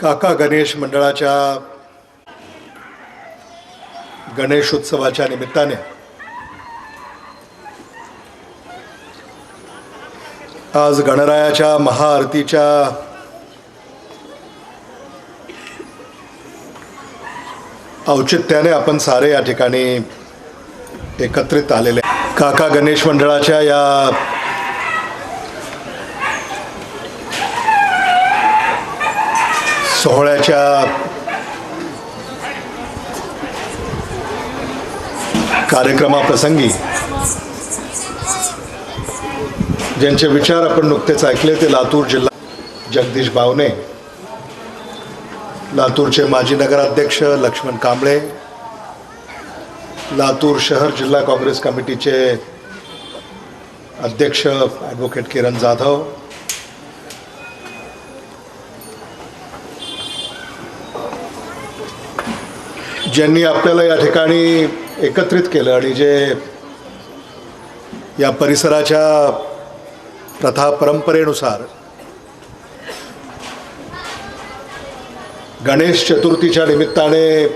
काका गणेश मंडळाच्या गणेश उत्सवाच्या निमित्ताने आज गणरायाच्या महाआरतीच्या औचित्याने आपण सारे या ठिकाणी एकत्रित आलेले आहे. काका गणेश मंडळाच्या या सोहळ्याच्या कार्यक्रमाप्रसंगी ज्यांचे विचार आपण नुकतेच ऐकले ते लातूर जिल्हा जगदीश बावने लातूरचे माजी नगराध्यक्ष लक्ष्मण कांबळे लातूर शहर जिल्हा काँग्रेस कमिटीचे अध्यक्ष ॲडव्होकेट किरण जाधव ज्यांनी आपल्याला या ठिकाणी एकत्रित केलं आणि जे या परिसराच्या प्रथा परंपरेनुसार गणेश चतुर्थीच्या निमित्ताने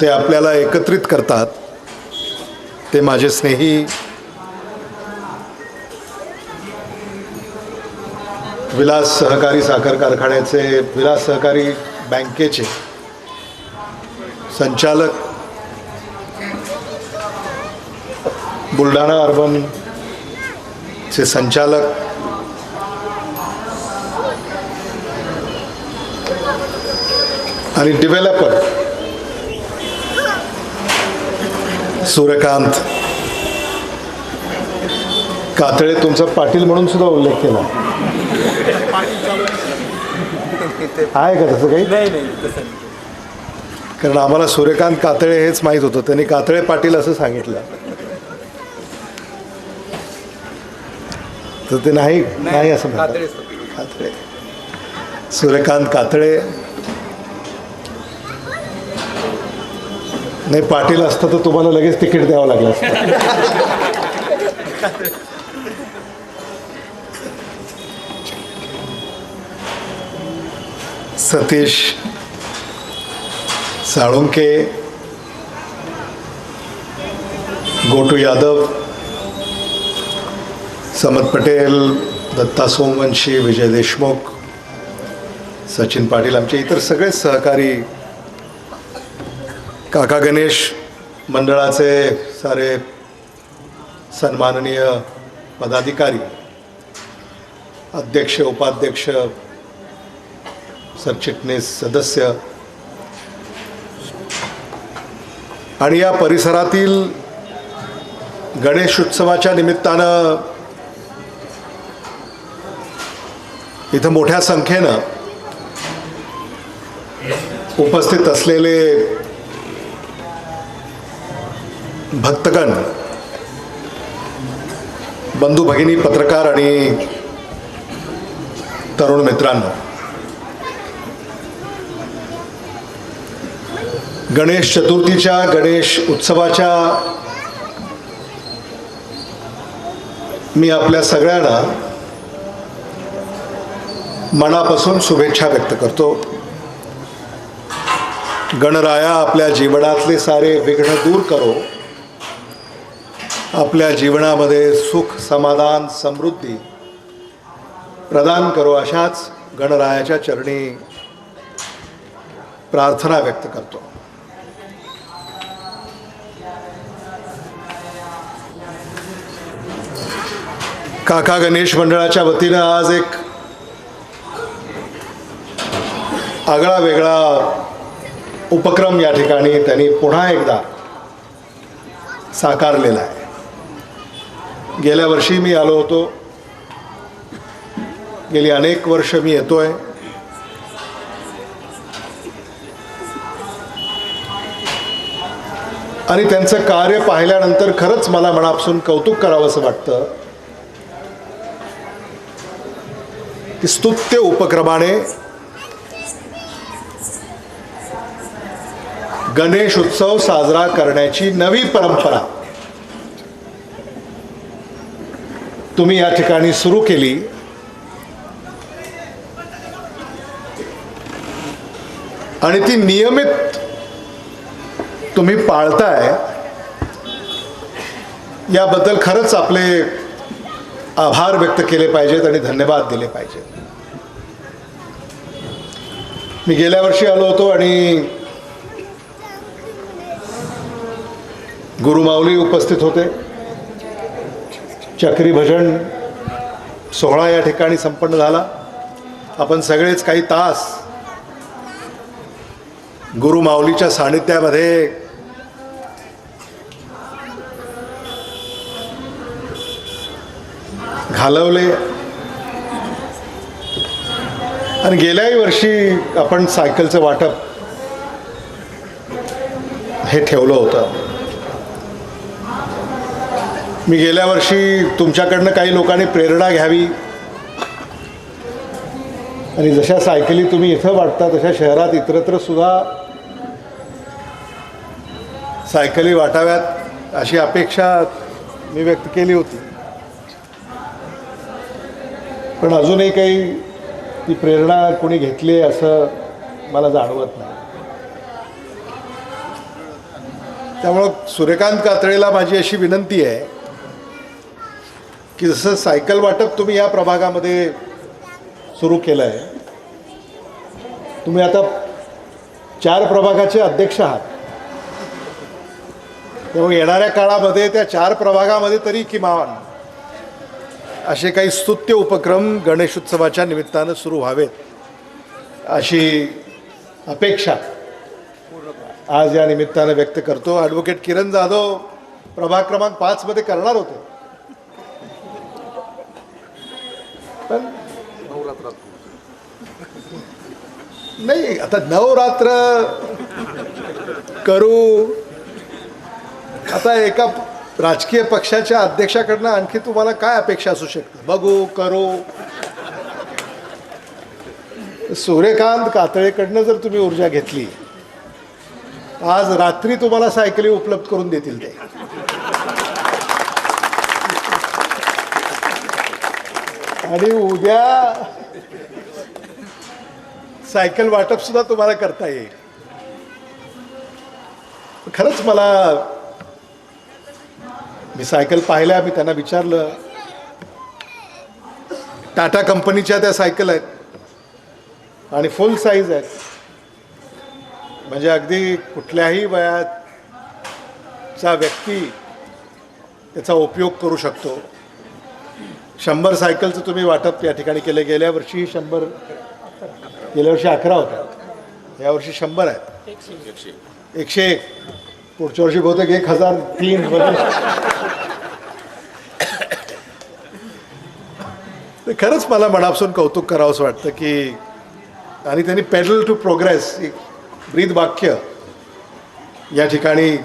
ते आपल्याला एकत्रित करतात ते माझे स्नेही विलास सहकारी साखर कारखान्याचे विलास सहकारी बँकेचे संचालक बुलढाणा अर्बनचे संचालक आणि डेव्हलपर सूर्यकांत. कातळे तुमचा पाटील म्हणून सुद्धा उल्लेख केला. आहे का तसं काही? नाही नाही तसं नाही. कारण आम्हाला सूर्यकांत कातळे हेच माहीत होतं. त्यांनी कातळे पाटील असं सांगितलं. तर ते नाही नाही असं म्हणतात. कातळे. सूर्यकांत कातळे. नाही पाटील असतं तर तुम्हाला लगेच तिकीट द्यावं लागलं असतं. सतीश साळुंके गोटू यादव समत पटेल दत्ता सोमवंशी विजय देशमुख सचिन पाटील आमचे इतर सगळेच सहकारी काका गणेश मंडळाचे सारे सन्माननीय पदाधिकारी अध्यक्ष उपाध्यक्ष सरचिटणीस सदस्य. आणि या परिसरातील गणेश उत्सवाच्या निमित्तानं इथं मोठ्या संख्येनं उपस्थित असलेले भक्तगण बंधू भगिनी पत्रकार आणि तरुण मित्रांनो गणेश चतुर्थीच्या गणेश उत्सवाच्या. मी आपल्या सगळ्यांना मनापासून शुभेच्छा व्यक्त करतो. गणराया आपल्या जीवनातले सारे विघ्न दूर करो. आपल्या जीवनामध्ये सुख समाधान समृद्धी प्रदान करो अशाच गणरायाच्या चरणी प्रार्थना व्यक्त करतो. काका गणेश मंडळाच्या वतीनं आज एक आगळा वेगळा उपक्रम या ठिकाणी त्यांनी पुन्हा एकदा साकारलेला आहे. गेल्या वर्षी मी आलो होतो. गेली अनेक वर्ष मी येतोय. आणि त्यांचं कार्य पाहिल्यानंतर खरंच मला मनापासून कौतुक करावं असं वाटतं. स्तुत्य उपक्रमाने गणेश उत्सव साजरा करण्याची नवी परंपरा तुम्ही या ठिकाणी सुरू केली. आणि ती नियमित तुम्ही पाळताय याबद्दल खरंच आपले आभार व्यक्त केले पाहिजेत आणि धन्यवाद दिले पाहिजेत. मी गेल्या वर्षी आलो होतो आणि गुरुमाऊली उपस्थित होते. चक्री भजन सोहळा या ठिकाणी संपन्न झाला. आपण सगळेच काही तास गुरुमाऊलीच्या सानिध्यामध्ये घालवले. आणि गेल्याही वर्षी आपण सायकलचं वाटप हे ठेवलं होतं. मी गेल्या वर्षी तुमच्याकडनं काही लोकांनी प्रेरणा घ्यावी. आणि जशा सायकली तुम्ही इथं वाटता तशा शहरात इतरत्र सुद्धा सायकली वाटाव्यात अशी अपेक्षा मी व्यक्त केली होती. पण अजूनही काही ती प्रेरणा कोणी घेतली आहे असं मला जाणवत नाही. त्यामुळं सूर्यकांत कातळेला माझी अशी विनंती आहे की जसं सायकल वाटप तुम्ही या प्रभागामध्ये सुरू केलं आहे तुम्ही आता चार प्रभागाचे अध्यक्ष आहात. त्यामुळे येणाऱ्या काळामध्ये त्या चार प्रभागामध्ये तरी किमान असे काही स्तुत्य उपक्रम गणेशोत्सवाच्या निमित्तानं सुरू व्हावेत. अशी अपेक्षा आज या निमित्तानं व्यक्त करतो. ॲडव्होकेट किरण जाधव प्रभाग क्रमांक पाचमध्ये करणार होते. पण नाही आता नवरात्र करू. आता एका राजकीय पक्षाच्या अध्यक्षाकडनं आणखी तुम्हाला काय अपेक्षा असू शकते? बघू करू. सूर्यकांत कातळेकडनं जर तुम्ही ऊर्जा घेतली आज रात्री तुम्हाला सायकली उपलब्ध करून देतील ते. आणि उद्या सायकल वाटप सुद्धा तुम्हाला करता येईल. खरंच मला मी सायकल पाहिल्या मी त्यांना विचारलं टाटा कंपनीच्या त्या सायकल आहेत आणि फुल साईज आहेत. म्हणजे अगदी कुठल्याही वयाचा व्यक्ती त्याचा उपयोग करू शकतो. शंभर सायकलचं तुम्ही वाटप या ठिकाणी केलं गेल्या वर्षी शंभर गेल्या वर्षी अकरा होत्या. यावर्षी शंभर आहेत. एकशे एक. पुढच्या वर्षी बहुतेक एक हजार तीन वर्ष. ते खरंच मला मनापासून कौतुक करावंसं वाटतं की आणि त्यांनी पेडल टू प्रोग्रेस एक ब्रीद वाक्य या ठिकाणी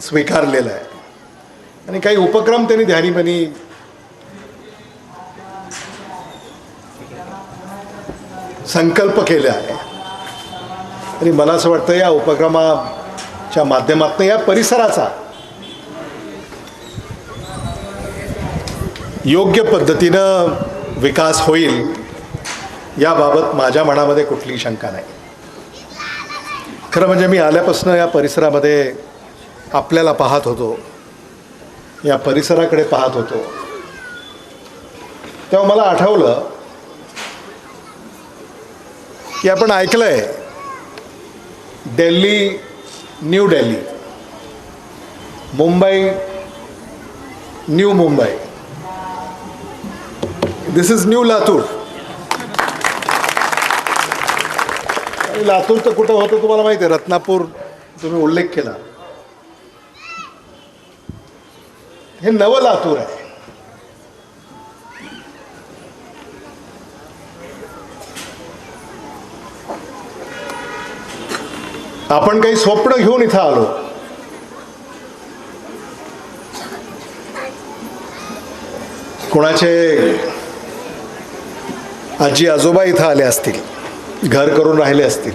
स्वीकारलेलं आहे. आणि काही उपक्रम त्यांनी ध्यानीमनी संकल्प केले आहे. आणि मला असं वाटतं या उपक्रमा च्या माध्यमातून या परिसराचा योग्य पद्धतीनं विकास होईल याबाबत माझ्या मनामध्ये कुठलीही शंका नाही. खरं म्हणजे मी आल्यापासून या परिसरामध्ये आपल्याला पाहत होतो. या परिसराकडे पाहत होतो. तेव्हा मला आठवलं की आपण ऐकलंय Delhi New Delhi Mumbai New Mumbai. This is New Latur. आणि लातूर तर कुठं होतं तुम्हाला माहिती आहे रत्नापूर तुम्ही उल्लेख केला. हे नवं लातूर आहे. आपण काही स्वप्न घेऊन इथं आलो. कोणाचे आजी आजोबा इथं आले असतील घर करून राहिले असतील.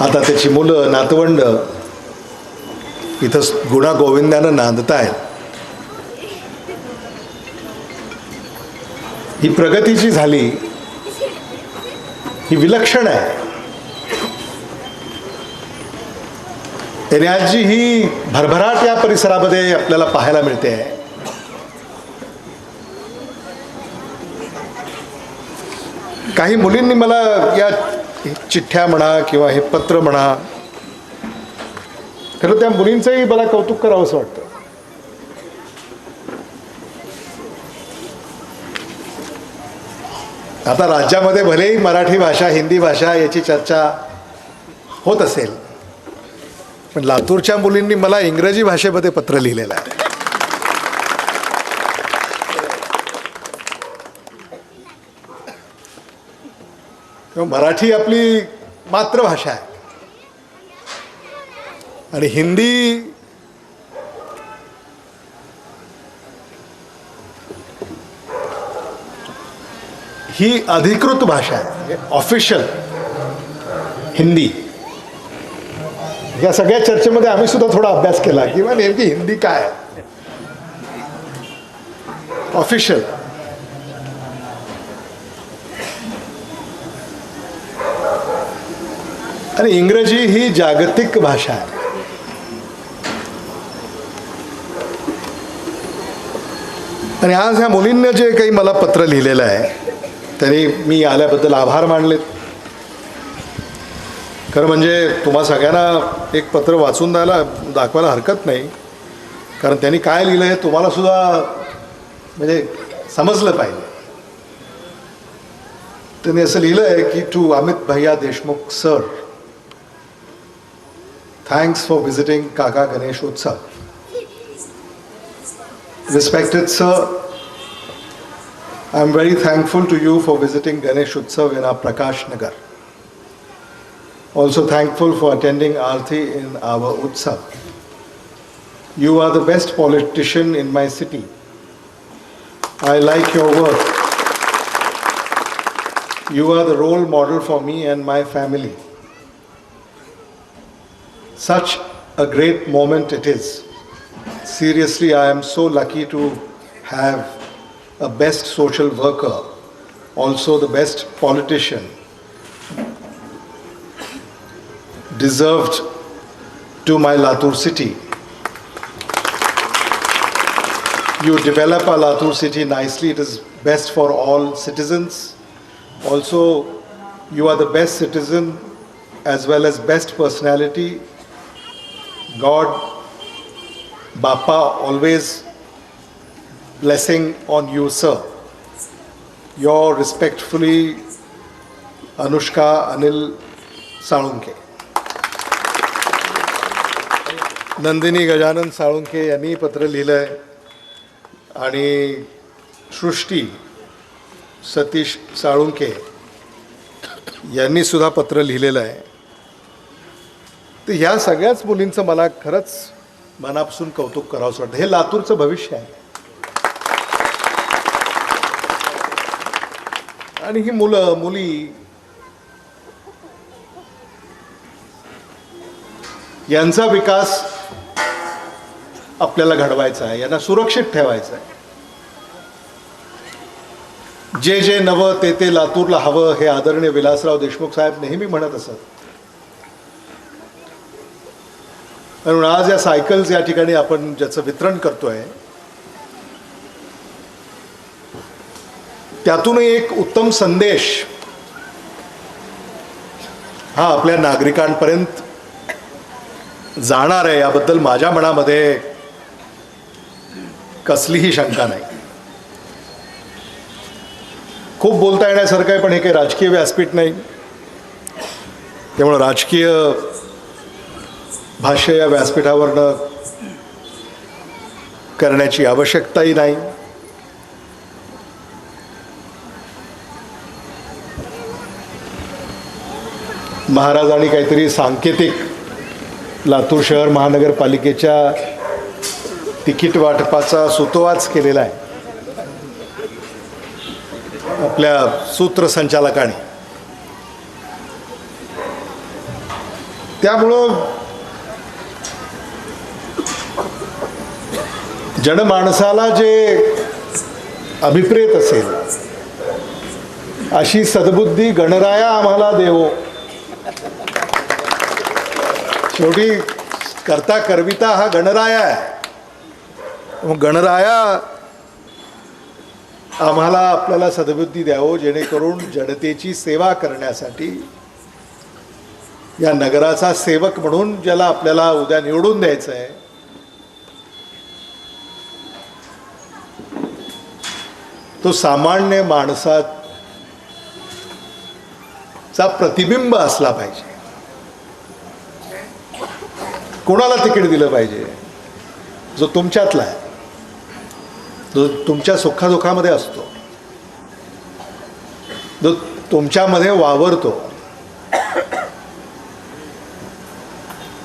आता त्याची मुलं नातवंड इथं गुणा गोविंदानं नांदतायत. ही प्रगती जी झाली ही विलक्षण आहे. आणि ही भरभराट या परिसरामध्ये आपल्याला पाहायला मिळते. आहे काही मुलींनी मला या चिठ्ठ्या म्हणा किंवा हे पत्र म्हणा खरं त्या मुलींचंही मला कौतुक करावं असं वाटतं. आता राज्यामध्ये भलेही मराठी भाषा हिंदी भाषा याची चर्चा होत असेल पण लातूरच्या मुलींनी मला इंग्रजी भाषेमध्ये पत्र लिहिलेलं आहे. मराठी आपली मातृभाषा आहे. आणि हिंदी ही अधिकृत भाषा आहे म्हणजे ऑफिशियल हिंदी. या सगळ्या चर्चेमध्ये आम्ही सुद्धा थोडा अभ्यास केला. किंवा नेमकी हिंदी काय? ऑफिशियल आणि इंग्रजी ही जागतिक भाषा आहे. आणि आज ह्या मुलींनी जे काही मला पत्र लिहिलेलं आहे तरी मी आल्याबद्दल आभार मानलेत. खरं म्हणजे तुम्हा सगळ्यांना एक पत्र वाचून द्यायला दाखवायला हरकत नाही. कारण त्यांनी काय लिहिलं आहे तुम्हाला सुद्धा म्हणजे समजलं पाहिजे. त्यांनी असं लिहिलं आहे की टू अमित भैया Deshmukh sir thanks for visiting काका Ganesh Utsav respected sir I am very thankful to you for visiting Ganesh Utsav in our Prakash Nagar Also thankful for attending Aarti in our Utsav. You are the best politician in my city. I like your work. You are the role model for me and my family. Such a great moment it is. Seriously, I am so lucky to have a best social worker, also the best politician, deserved to my Latur city. You develop a Latur city nicely, it is best for all citizens. Also, you are the best citizen as well as best personality. God, Bapa, always blessing on you, sir. Your respectfully, Anushka Anil Salunke. Nandini Gajanan Salunke यांनी पत्र लिहिलं आहे आणि सृष्टी सतीश साळुंके यांनी सुद्धा पत्र लिहिलेलं आहे. तर ह्या सगळ्याच मुलींचं मला खरंच मनापासून कौतुक करावंसं वाटतं. हे लातूरचं भविष्य आहे. आणि ही मुलं मुली यांचा विकास आपल्याला घडवायचा आहे यांना सुरक्षित ठेवायचं आहे. जे जे नवं ते ते लातूरला हवं हे आदरणीय विलासराव देशमुख साहेब नेहमी म्हणत असत. म्हणून आज या सायकल्स या ठिकाणी आपण ज्याचं वितरण करतोय त्यातूनही एक उत्तम संदेश हा आपल्या नागरिकांपर्यंत जाणार आहे. याबद्दल माझ्या मनामध्ये कसलीही शंका नाही. खूप बोलता येण्यासारखं आहे पण हे काही राजकीय व्यासपीठ नाही. त्यामुळं राजकीय भाष्य या व्यासपीठावरनं करण्याची आवश्यकताही नाही. महाराजांनी काहीतरी सांकेतिक लातूर शहर महानगरपालिकेच्या तिकीट वाटपाचा सुतोवाच केलेला आहे. आपल्या सूत्रसंचालकाने. त्यामुळं जनमाणसाला जे अभिप्रेत असेल अशी सद्बुद्धी गणराया आम्हाला देवो. शेवटी करता करविता हा गणराया आहे. गणराया आम्हाला आपल्याला सद्बुद्धी द्यावं जेणेकरून जनतेची सेवा करण्यासाठी या नगराचा सेवक म्हणून ज्याला आपल्याला उद्या निवडून द्यायचं आहे तो सामान्य माणसाचा प्रतिबिंब असला पाहिजे. कोणाला तिकीट दिलं पाहिजे? जो तुमच्यातला आहे. जो तुमच्या सुखादुखामध्ये असतो जो तुमच्यामध्ये वावरतो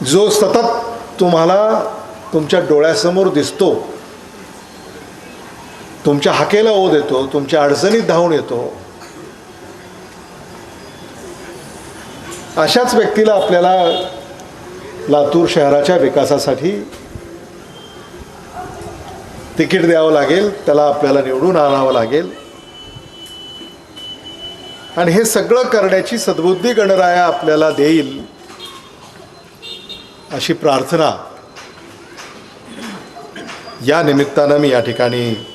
जो सतत तुम्हाला तुमच्या डोळ्यासमोर दिसतो तुमच्या हाकेला ओ देतो तुमच्या अडचणीत धावून येतो अशाच व्यक्तीला आपल्याला लातूर शहराच्या विकासासाठी तिकीट द्यावं लागेल त्याला आपल्याला निवडून आणावं लागेल. आणि हे सगळं करण्याची सद्बुद्धी गणराया आपल्याला देईल अशी प्रार्थना या निमित्तानं मी या ठिकाणी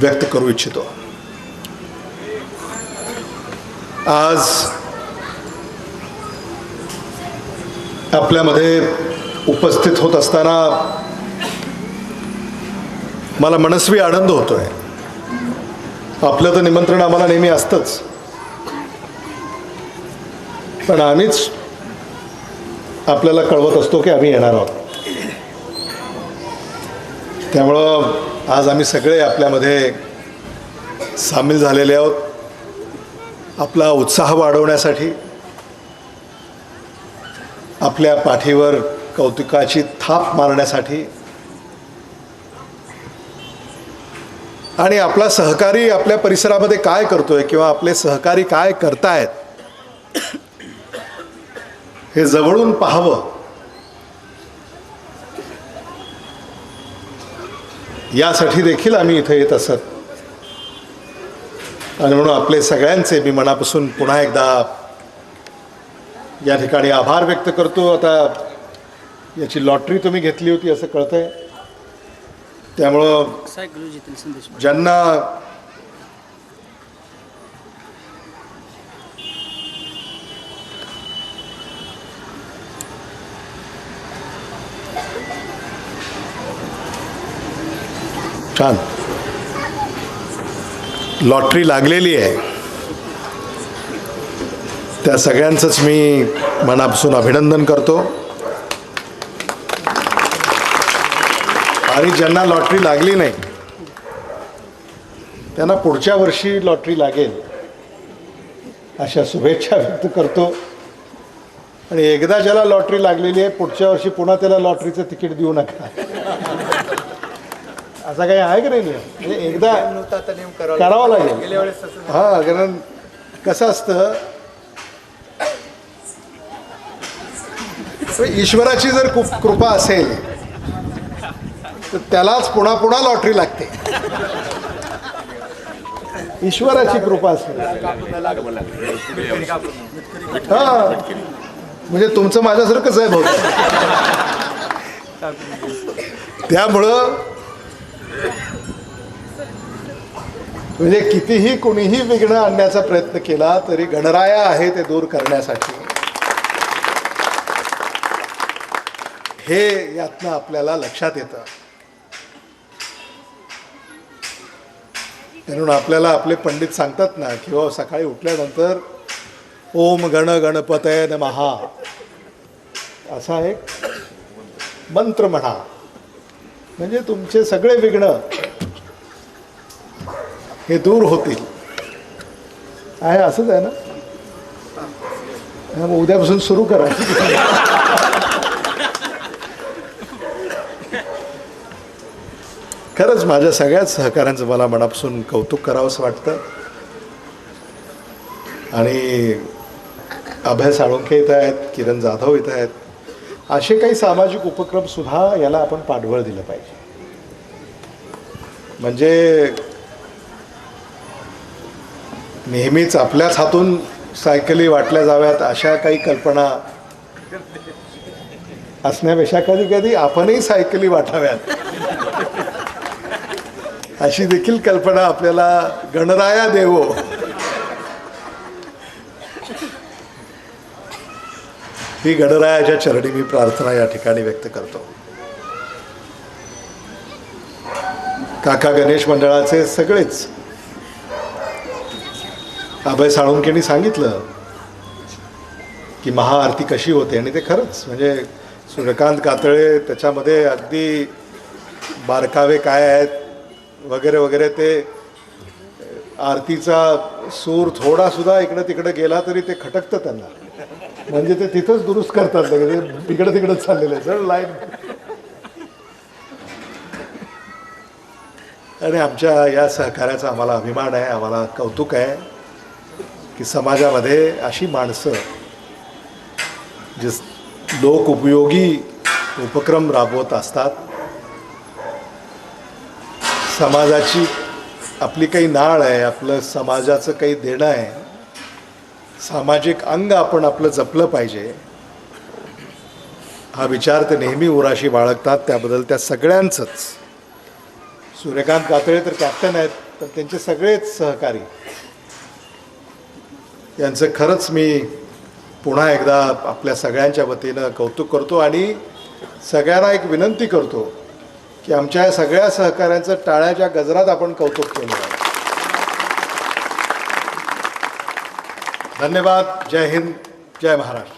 व्यक्त करू इच्छितो. आज आपल्यामध्ये उपस्थित होत असताना मला मनस्वी आनंद होतोय. आपलं तर निमंत्रण आम्हाला नेहमी असतंच. पण आम्हीच आपल्याला कळवत असतो की आम्ही येणार आहोत. त्यामुळं आज आम्ही सगळे आपल्यामध्ये सामील झालेले आहोत. आपला उत्साह वाढवण्यासाठी आपल्या पाठीवर कौतुकाची थाप मारण्यासाठी. आणि आपला सहकारी आपल्या परिसरामध्ये काय करतोय किंवा आपले सहकारी काय करतायत हे जवळून पाहावं. यासाठी देखील आम्ही इथं येत असत. आणि म्हणून आपले सगळ्यांचे मी मनापासून पुन्हा एकदा या ठिकाणी आभार व्यक्त करतो. आता याची लॉटरी तुम्ही घेतली होती असं कळतंय. त्यामुळं ज्यांना छान. लॉटरी लागलेली आहे. त्या सगळ्यांचंच मी मनापासून अभिनंदन करतो. आणि ज्यांना लॉटरी लागली नाही त्यांना पुढच्या वर्षी लॉटरी लागेल अशा शुभेच्छा व्यक्त करतो. आणि एकदा ज्याला लॉटरी लागलेली आहे पुढच्या वर्षी पुन्हा त्याला लॉटरीचं तिकीट देऊ नका. असा काही आहे की नाही म्हणजे एकदा करावं लागेल. हा कारण कसं असतं ईश्वराची जर कृपा असेल तर त्यालाच पुन्हा पुन्हा लॉटरी लागते. ईश्वराची कृपा असेल हा. म्हणजे तुमचं माझ्यासारखंच आहे भाऊ त्यामुळं म्हणजे कितीही कुणीही विघ्न आणण्याचा प्रयत्न केला तरी गणराया आहे ते दूर करण्यासाठी. हे यातनं आपल्याला लक्षात येतं. म्हणून आपल्याला आपले पंडित सांगतात ना किंवा हो, सकाळी उठल्यानंतर ओम गण गणपतय नमहा असा एक मंत्र म्हणा. म्हणजे तुमचे सगळे विघ्न हे दूर होतील. आहे असंच आहे ना? उद्यापासून सुरू करा. खरंच माझ्या सगळ्याच सहकाऱ्यांचं मला मनापासून कौतुक करावंसं वाटतं. आणि अभय साळुंखे येत आहेत किरण जाधव येत आहेत. असे काही सामाजिक उपक्रमसुद्धा याला आपण पाठबळ दिलं पाहिजे. म्हणजे नेहमीच आपल्याच हातून सायकली वाटल्या जाव्यात अशा काही कल्पना असण्यापेक्षा कधी कधी आपणही सायकली वाटाव्यात. अशी देखील कल्पना आपल्याला गणराया देवो. ही गणरायाच्या चरणी मी प्रार्थना या ठिकाणी व्यक्त करतो. काका गणेश मंडळाचे सगळेच. अभय साळुंकेंनी सांगितलं की महाआरती कशी होते आणि ते खरंच म्हणजे सूर्यकांत कातळे त्याच्यामध्ये अगदी बारकावे काय आहेत वगैरे वगैरे ते आरतीचा सूर थोडासुद्धा इकडं तिकडं गेला तरी ते खटकतं त्यांना. म्हणजे ते तिथंच दुरुस्त करतात लगेच. ते इकडं तिकडंच चाललेलं आहे. Sir line. आणि आमच्या या सहकार्याचा आम्हाला अभिमान आहे आम्हाला कौतुक आहे की समाजामध्ये अशी माणसं जे लोक उपयोगी उपक्रम राबवत असतात समाजाची आपली काही नाळ आहे आपलं समाजाचं काही देणं आहे सामाजिक अंग आपण आपलं जपलं पाहिजे. हा विचार ते नेहमी उराशी बाळगतात त्याबद्दल त्या सगळ्यांचंच. सूर्यकांत कातळे तर कॅप्टन आहेत पण त्यांचे सगळेच सहकारी. यांचं खरंच मी पुन्हा एकदा आपल्या सगळ्यांच्या वतीनं कौतुक करतो आणि सगळ्यांना एक विनंती करतो की आमच्या या सगळ्या सहकाऱ्यांचं टाळ्याच्या गजरात आपण कौतुक केलं. आहे धन्यवाद. जय हिंद. जय महाराष्ट्र.